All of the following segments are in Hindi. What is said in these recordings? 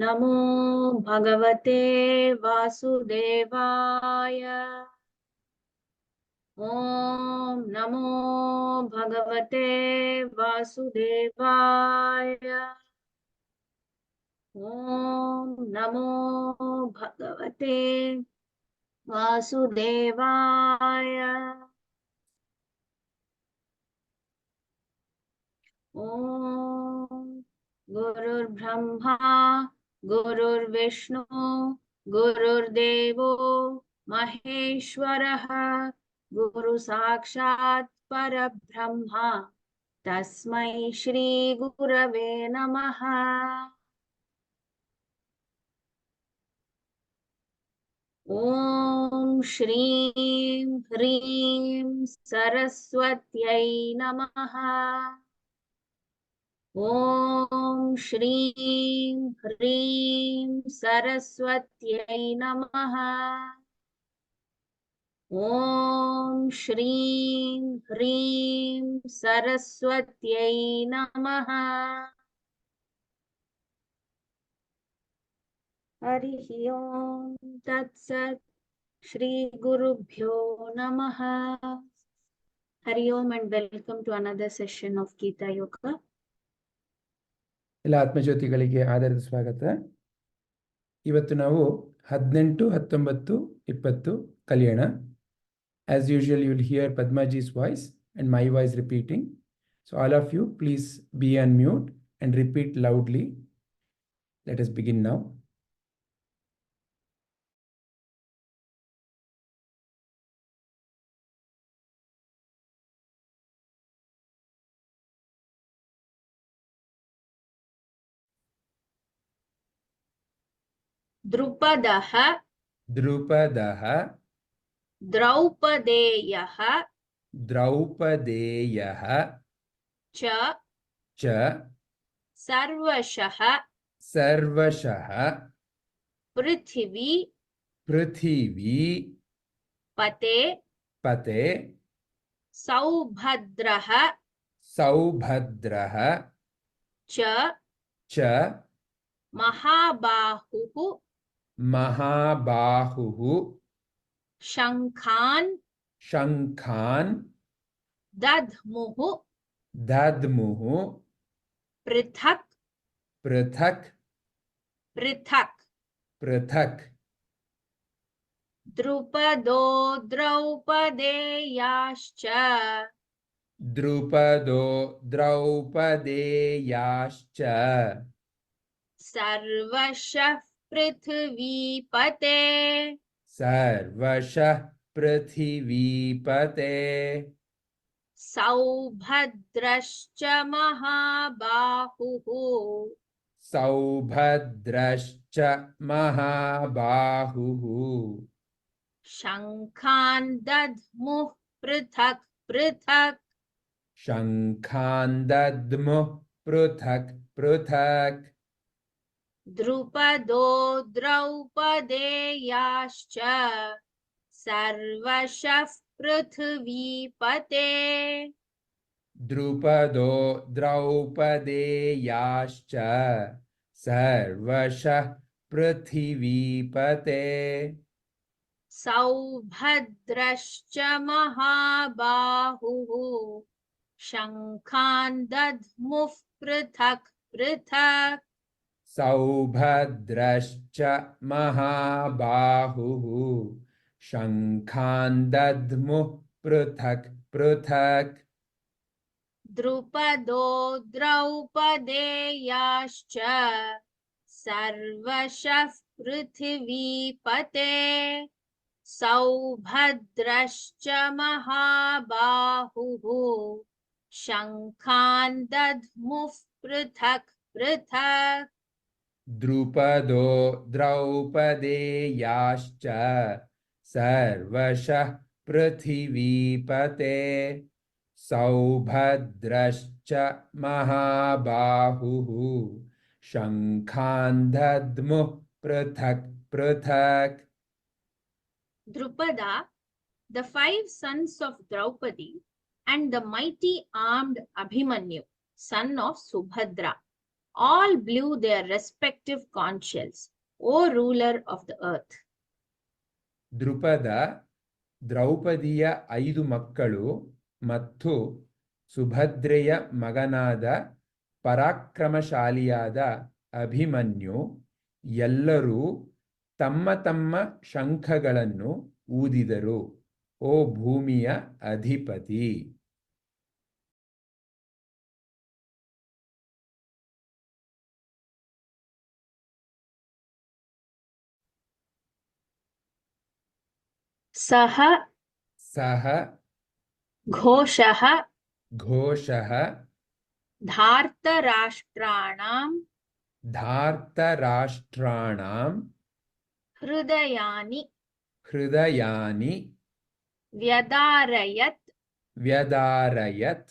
नमो भगवते वासुदेवाय ॐ नमो भगवते वासुदेवाय। ॐ नमो भगवते वासुदेवाय। ॐ गुरुर्ब्रह्मा गुरुर्विष्णु गुरुर्देवो महेश्वरः। गुरु साक्षात् परब्रह्मा। तस्मै श्रीगुरवे नमः। ॐ श्रीं ह्रीं सरस्वत्यै नमः। ॐ श्रीं ह्रीं सरस्वत्यै नमः। ॐ श्रीं ह्रीं सरस्वत्यै नमः हरिः ॐ तत्सत् श्रीगुरुभ्यो नमः हरि ओम् and welcome to another session of Gita Yoga. ಎಲ್ಲ ಆತ್ಮಜ್ಯೋತಿಗಳಿಗೆ ಆಧಾರದ ಸ್ವಾಗತ ಇವತ್ತು ನಾವು ಹದಿನೆಂಟು ಹತ್ತೊಂಬತ್ತು ಇಪ್ಪತ್ತು ಕಲಿಯೋಣ As usual, you'll hear Padmaji's voice and my voice repeating. So all of you, please be on mute and repeat loudly. Let us begin now. द्रुपदः द्रुपदः द्रौपदेयः द्रौपदेयः च च सर्वशः सर्वशः पृथिवी पृथिवी पते पते सौभद्रः सौभद्रः च च महाबाहुः महाबाहुः शङ्खान् शङ्खान् दध्मुः दद्मुः पृथक पृथक पृथक। पृथक्। द्रुपदो द्रौपदेयाश्च द्रुपदो द्रौपदेयाश्च सर्वशः पृथिवीपते। सर्वशः पृथिवीपते। सौभद्रश्च महाबाहुः। सौभद्रश्च महाबाहुः। शङ्खान् दध्मुः पृथक् पृथक्। शङ्खान् दद्मुः पृथक् पृथक् द्रुपदो द्रौपदेयाश्च सर्वशः पृथिवीपते द्रुपदो द्रौपदेयाश्च सर्वशः पृथिवीपते सौभद्रश्च महाबाहुः शङ्खान् दध्मुः पृथक् पृथक् सौभद्रश्च महाबाहुः शङ्खान् दद्मुः पृथक् पृथक्। द्रुपदो द्रौपदेयाश्च सर्वशः पृथिवीपते सौभद्रश्च महाबाहुः शङ्खान् दध्मुः पृथक् पृथक्। पृथिवीपते सौभद्रश्च महाबाहुः शङ्खान्धद्मुः पृथक् पृथक् Drupada, the five sons of Draupadi, and the mighty armed Abhimanyu, son of Subhadra, all blew their respective conch shells, O ruler of the earth. ದೃಪದ ದ್ರೌಪದಿಯ ಐದು ಮಕ್ಕಳು ಮತ್ತು ಸುಭದ್ರೆಯ ಮಗನಾದ ಪರಾಕ್ರಮಶಾಲಿಯಾದ ಅಭಿಮನ್ಯು ಎಲ್ಲರೂ ತಮ್ಮ ತಮ್ಮ ಶಂಖಗಳನ್ನು ಊದಿದರು ಓ ಭೂಮಿಯ ಅಧಿಪತಿ सह सः घोषः घोषः धार्तराष्ट्राणाम् धार्तराष्ट्राणाम् हृदयानि हृदयानि व्यदारयत् व्यदारयत्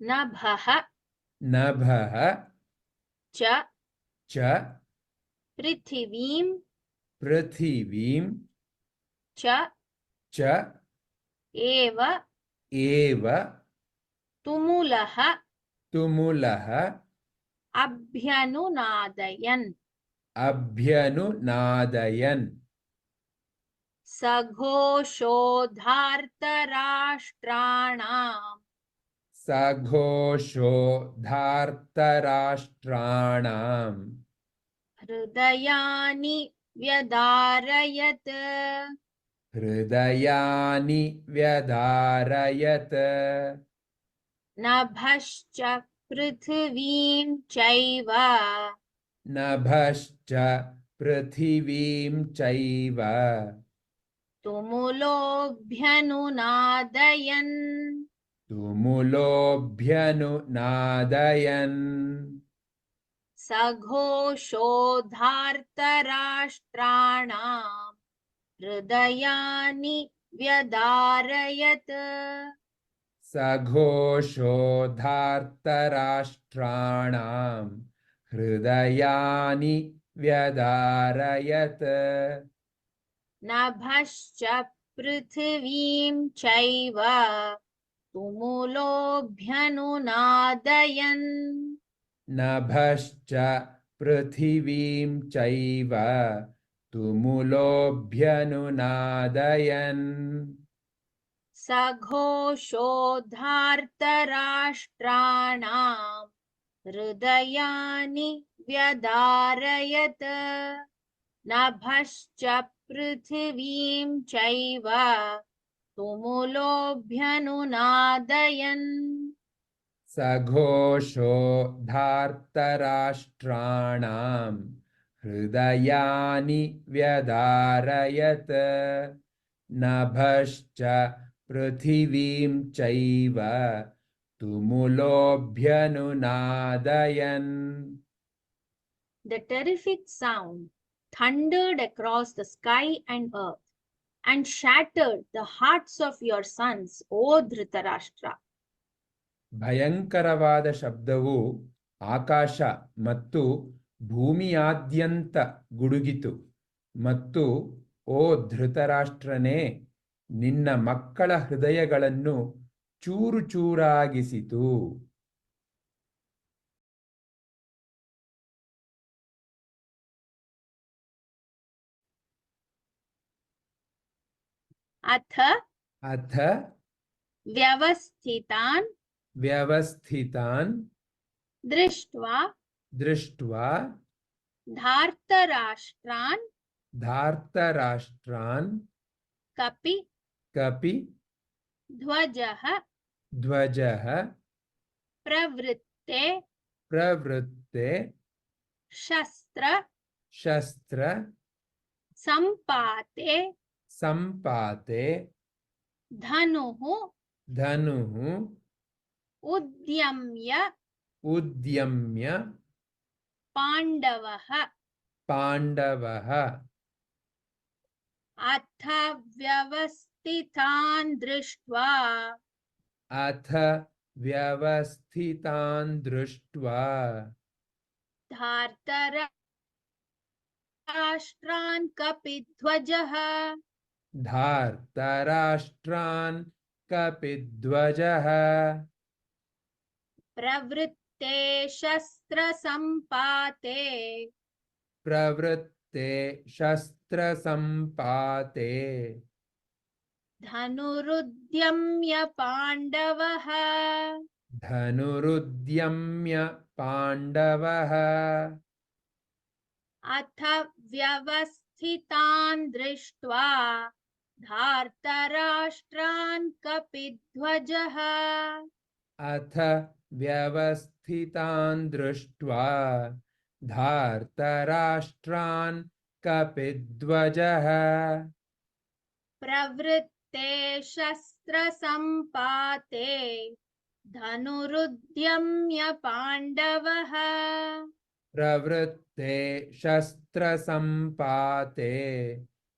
नभः नभः च च पृथिवीं पृथिवीं च च एव एव तुमुलः तुमुलः अभ्यनुनादयन्। अभ्यनुनादयन्। सघोषोधार्तराष्ट्राणाम्। सघोषोधार्तराष्ट्राणाम्। हृदयानि व्यदारयत्। हृदयानि व्यधारयत्। नभश्च पृथिवीं चैव। नभश्च पृथिवीं चैव। तुमुलोऽभ्यनुनादयन्। तुमुलोऽभ्यनुनादयन्। सघोषोधार्तराष्ट्राणा हृदयानि व्यदारयत् सघोषो धार्तराष्ट्राणां हृदयानि व्यदारयत् नभश्च पृथिवीं चैव तुमुलोऽभ्यनुनादयन्। नभश्च पृथिवीं चैव तुमुलोऽभ्यनुनादयन्। सघोषोधार्तराष्ट्राणाम् हृदयानि व्यदारयत् नभश्च पृथिवीं चैव तुमुलोऽभ्यनुनादयन्। सघोषो धार्तराष्ट्राणां हृदयानि व्यदारयत् नभश्च पृथिवीं चैव तुमुलोऽभ्यनुनादयन् The terrific sound thundered across the sky and earth and shattered the hearts of your sons, O Dhritarashtra. ಭಯಂಕರವಾದ ಶಬ್ದವು ಆಕಾಶ ಮತ್ತು ಭೂಮಿಯಾದ್ಯಂತ ಗುಡುಗಿತು ಮತ್ತು ಓ ಧೃತರಾಷ್ಟ್ರನೇ ನಿನ್ನ ಮಕ್ಕಳ ಹೃದಯಗಳನ್ನು ಚೂರು ಚೂರಾಗಿಸಿತು अथ ಅಥ व्यवस्थितान् ವ್ಯವಸ್ಥಿತಾನ್ दृष्ट्वा दृष्ट्वा धार्तराष्ट्रान् धार्तराष्ट्रान् कपि कपि ध्वजः ध्वजः प्रवृत्ते प्रवृत्ते शस्त्र शस्त्र सम्पाते सम्पाते धनुः धनुः उद्यम्य उद्यम्य पाण्डवः। पाण्डवः। अथ व्यवस्थितान् दृष्ट्वा। अथ व्यवस्थितान् दृष्ट्वा। धार्तराष्ट्रान् कपिध्वजः। धार्तराष्ट्रान् कपिध्वजः। प्रवृत् प्रवृत्ते शस्त्रसम्पाते। प्रवृत्ते शस्त्रसम्पाते। धनुरुद्यम्य पाण्डवः। धनुरुद्यम्य पाण्डवः। अथ व्यवस्थितान् दृष्ट्वा धार्तराष्ट्रान् कपिध्वजः। अथ व्यवस्थितान् दृष्ट्वा धार्तराष्ट्रान् कपिध्वजः। प्रवृत्ते शस्त्रसम्पाते धनुरुद्यम्य पाण्डवः। प्रवृत्ते शस्त्रसम्पाते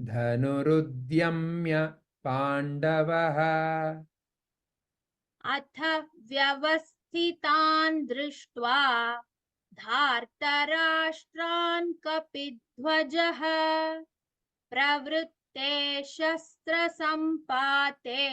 धनुरुद्यम्य पाण्डवः। अथ व्यवस्थितान् दृष्ट्वा धार्तराष्ट्रान् कपिध्वजः। प्रवृत्ते शस्त्रसम्पाते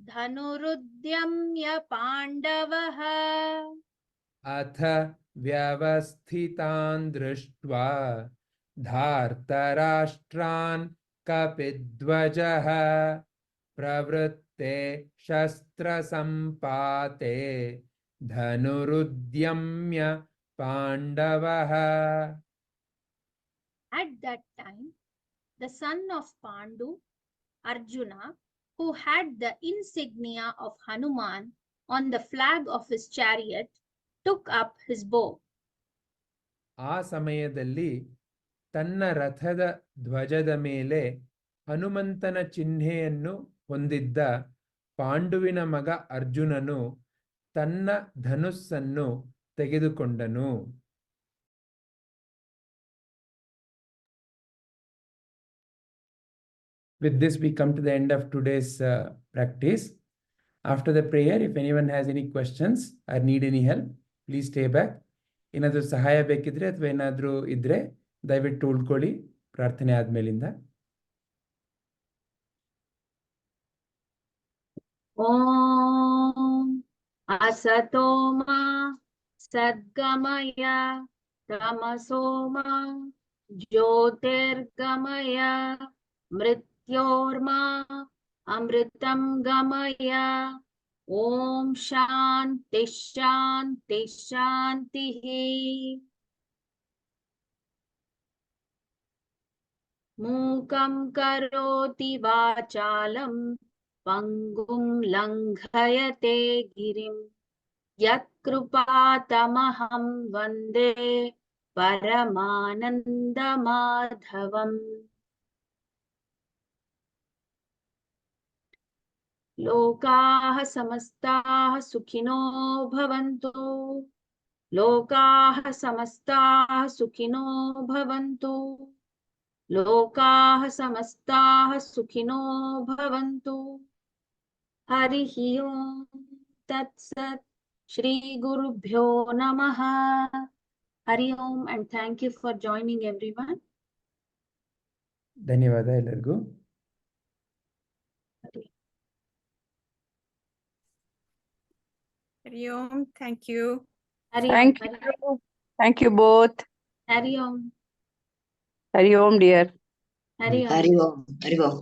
धनुरुद्यम्य पाण्डवः। अथ व्यवस्थितान् दृष्ट्वा धार्तराष्ट्रान् कपिध्वजः। प्रवृत्ते शस्त्रसम्पाते धनुरुद्यम्य पाण्डवः At that time, the son of Pandu, Arjuna, who had the insignia of Hanuman on the flag of his chariot, took up his bow. ಆ ಸಮಯದಲ್ಲಿ ತನ್ನ ರಥದ ಧ್ವಜದ ಮೇಲೆ ಹನುಮಂತನ ಚಿಹ್ನೆಯನ್ನು ಹೊಂದಿದ್ದ ಪಾಂಡುವಿನ ಮಗ ಅರ್ಜುನನು ತನ್ನ ಧನುಸ್ಸನ್ನು ತೆಗೆದುಕೊಂಡನು With this, we come to the end of today's uh, practice. After the prayer, if anyone has any questions or need any help, please stay back. ಏನಾದರೂ ಸಹಾಯ ಬೇಕಿದ್ರೆ ಅಥವಾ ಏನಾದರೂ ಇದ್ರೆ ದಯವಿಟ್ಟು ಉಳ್ಕೊಳ್ಳಿ ಪ್ರಾರ್ಥನೆ ಆದ್ಮೇಲಿಂದ ॐ असतो सद्गमय तमसो मा ज्योतिर्गमय मृत्योर्मा अमृतं गमय। ॐ शान्ति शान्ति शान्तिः। मूकं करोति वाचालं పంగుం లంఘయతే గిరిం యత్కృపాతమహం వందే పరమానందమాధవం లోకాః సమస్తాః సుఖినో భవంతు లోకాః సమస్తాः సుఖినో భవంతు లోకాः సమస్తాः సుఖినో భవంతు हरिः ओम् तत्सत् श्रीगुरुभ्यो नमः हरि ओम् and thank you for joining everyone. ಧನ್ಯವಾದ ಎಲ್ಲರಿಗೂ Hari Om, thank you. Hari Thank Om, you. Thank you both. Hari Om, Hari Om, dear. Hari Om. Hari Om Hari Om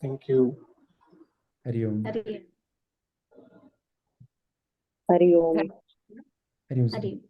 Thank you. Hari Om. Hari Om. Hari Om. Hari Om.